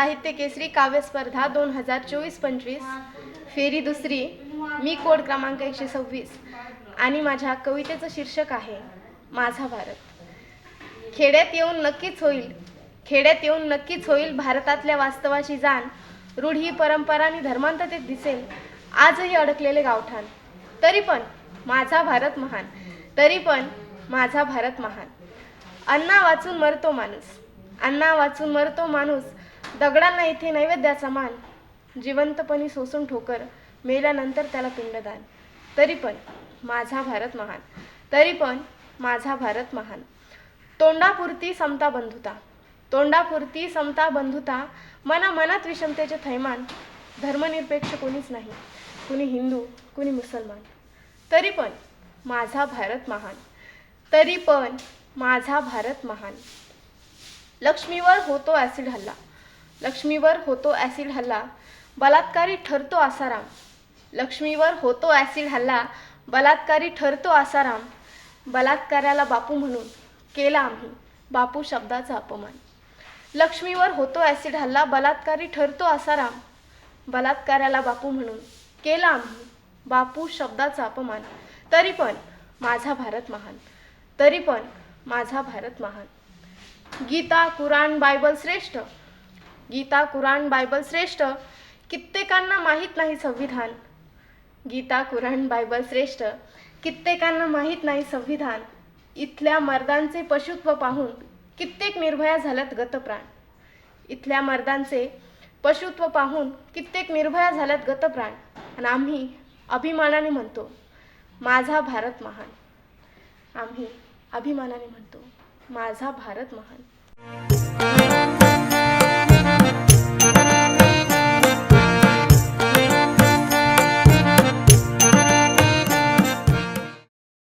साहित्य केसरी काव्य स्पर्धा दोन हजार चोवीस पंचवीस. फेरी दुसरी मी कोड क्रमांक एकशे सव्वीस. आणि माझ्या कवितेचं शीर्षक आहे माझा भारत. खेड्यात येऊन नक्कीच होईल खेड्यात येऊन नक्कीच होईल भारतातल्या वास्तवाची जाण. रूढी परंपरा आणि धर्मांततेत दिसेल. आजही अडकलेले गावठाण. तरी पण माझा भारत महान. तरी पण माझा भारत महान. अन्ना वाचून मरतो माणूस. अन्ना वाचून मरतो माणूस. दगडांना इथे नैवेद्याचा मान. जिवंतपणी सोसून ठोकर मेल्यानंतर त्याला पिंडदान. तरी पण माझा भारत महान. तरी पण माझा भारत महान. तोंडापुरती समता बंधुता. तोंडापुरती समता बंधुता मना मनात विषमतेचे थैमान. धर्मनिरपेक्ष कोणीच नाही. कुणी हिंदू कुणी मुसलमान. तरी पण माझा भारत महान. तरी पण माझा भारत महान. लक्ष्मीवर होतो ॲसिड हल्ला. लक्ष्मीवर होतो ॲसिड हल्ला. बलात्कारी ठरतो आसाराम. लक्ष्मीवर होतो ॲसिड हल्ला. बलात्कारी ठरतो आसाराम. बलात्काराला बापू म्हणून केला आम्ही. बापू शब्दाचा अपमान. लक्ष्मीवर होतो ॲसिड हल्ला. बलात्कारी ठरतो आसाराम. बलात्काराला बापू म्हणून केला आम्ही. बापू शब्दाचा अपमान. तरी पण माझा भारत महान. तरी पण माझा भारत महान. गीता कुराण बायबल श्रेष्ठ. गीता कुराण बायबल श्रेष्ठ कित्येकांना माहीत नाही संविधान. गीता कुराण बायबल श्रेष्ठ कित्येकांना माहीत नाही संविधान. इथल्या मर्दांचे पशुत्व पाहून कित्येक निर्भया झाल्यात गतप्राण. इथल्या मर्दांचे पशुत्व पाहून कित्येक निर्भया झाल्यात गतप्राण. आणि आम्ही अभिमानाने म्हणतो माझा भारत महान. आम्ही अभिमानाने म्हणतो माझा भारत महान.